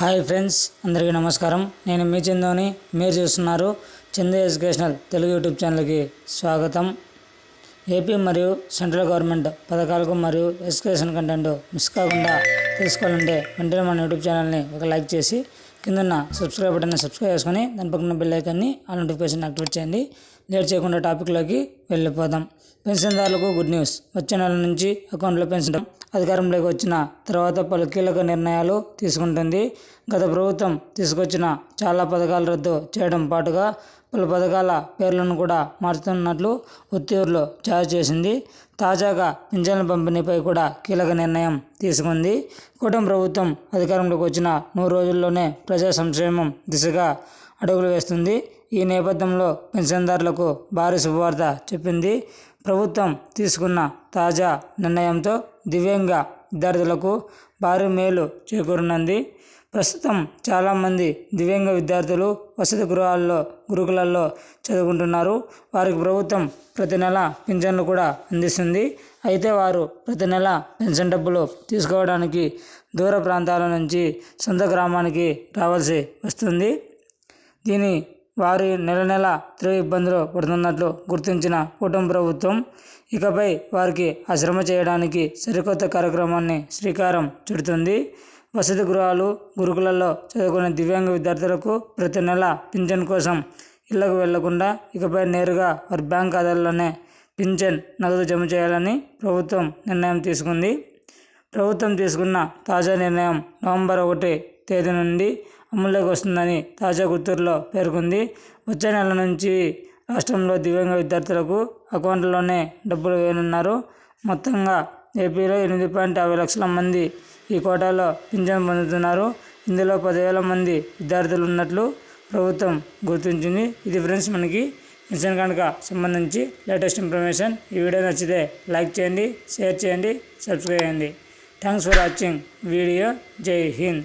Hi friends అందరికీ నమస్కారం. నేను మీ చందోని మీరు చూస్తున్నారు చందు ఎడ్యుకేషనల్ తెలుగు యూట్యూబ్ ఛానల్కి స్వాగతం. ఏపీ మరియు సెంట్రల్ గవర్నమెంట్ పథకాలకు మరియు ఎడ్యుకేషన్ కంటెంట్ మిస్ కాకుండా తెలుసుకోవాలంటే వెంటనే మన యూట్యూబ్ ఛానల్ని ఒక లైక్ చేసి కిందన్న సబ్స్క్రైబ్ బటన్ సబ్స్క్రైబ్ చేసుకొని దాని పక్కన బెల్ ఐకాన్ని ఆ నోటిఫికేషన్ యాక్టివేట్ చేయండి. లేట్ చేయకుండా టాపిక్లోకి వెళ్ళిపోదాం. పెన్షన్దారులకు గుడ్ న్యూస్ వచ్చే నెల నుంచి అకౌంట్లో పెన్షన్ అధికారంలోకి వచ్చిన తర్వాత పలు కీలక నిర్ణయాలు తీసుకుంటుంది. గత ప్రభుత్వం తీసుకొచ్చిన చాలా పథకాలు రద్దు చేయడం పాటుగా పలు పథకాల పేర్లను కూడా మార్చుతున్నట్లు ఉత్తర్వులు జారీ చేసింది. తాజాగా పింఛన్ల పంపిణీపై కూడా కీలక నిర్ణయం తీసుకుంది. కూటమి ప్రభుత్వం అధికారంలోకి వచ్చిన నూరు రోజుల్లోనే ప్రజా సంక్షేమం దిశగా అడుగులు వేస్తుంది. ఈ నేపథ్యంలో పెన్షన్దారులకు భారీ శుభవార్త చెప్పింది. ప్రభుత్వం తీసుకున్న తాజా నిర్ణయంతో దివ్యంగా విద్యార్థులకు భారీ మేలు చేకూరనుంది. ప్రస్తుతం చాలామంది దివ్యాంగ విద్యార్థులు వసతి గృహాల్లో గురుకులాల్లో చదువుకుంటున్నారు. వారికి ప్రభుత్వం ప్రతి నెల పింఛన్లు కూడా అందిస్తుంది. అయితే వారు ప్రతి నెల పెన్షన్ డబ్బులు తీసుకోవడానికి దూర ప్రాంతాల నుంచి సొంత గ్రామానికి రావాల్సి వస్తుంది. దీని వారి నెల నెల తీవ్ర ఇబ్బందులు పడుతున్నట్లు గుర్తించిన కుటుంబ ప్రభుత్వం ఇకపై వారికి ఆ శ్రమ చేయడానికి సరికొత్త కార్యక్రమాన్ని శ్రీకారం చుడుతుంది. వసతి గృహాలు గురుకులలో చదువుకునే దివ్యాంగ విద్యార్థులకు ప్రతి నెల పింఛన్ కోసం ఇళ్ళకు వెళ్ళకుండా ఇకపై నేరుగా వారి బ్యాంక్ ఖాతాల్లోనే పింఛన్ నగదు జమ చేయాలని ప్రభుత్వం నిర్ణయం తీసుకుంది. ప్రభుత్వం తీసుకున్న తాజా నిర్ణయం నవంబర్ ఒకటి తేదీ నుండి అమల్లోకి వస్తుందని తాజా ఉత్తర్వులో పేర్కొంది. వచ్చే నెల నుంచి రాష్ట్రంలో దివ్యాంగ విద్యార్థులకు అకౌంట్లోనే డబ్బులు వేయనున్నారు. మొత్తంగా ఏపీలో ఎనిమిది పాయింట్ యాభై లక్షల మంది ఈ కోటాలో పింఛను పొందుతున్నారు. ఇందులో పదివేల మంది విద్యార్థులు ఉన్నట్లు ప్రభుత్వం గుర్తించింది. ఇది ఫ్రెండ్స్ మనకి మిషన్ కనుక సంబంధించి లేటెస్ట్ ఇన్ఫర్మేషన్. ఈ వీడియో నచ్చితే లైక్ చేయండి షేర్ చేయండి సబ్స్క్రైబ్ చేయండి. Thanks for watching video. Jai Hind.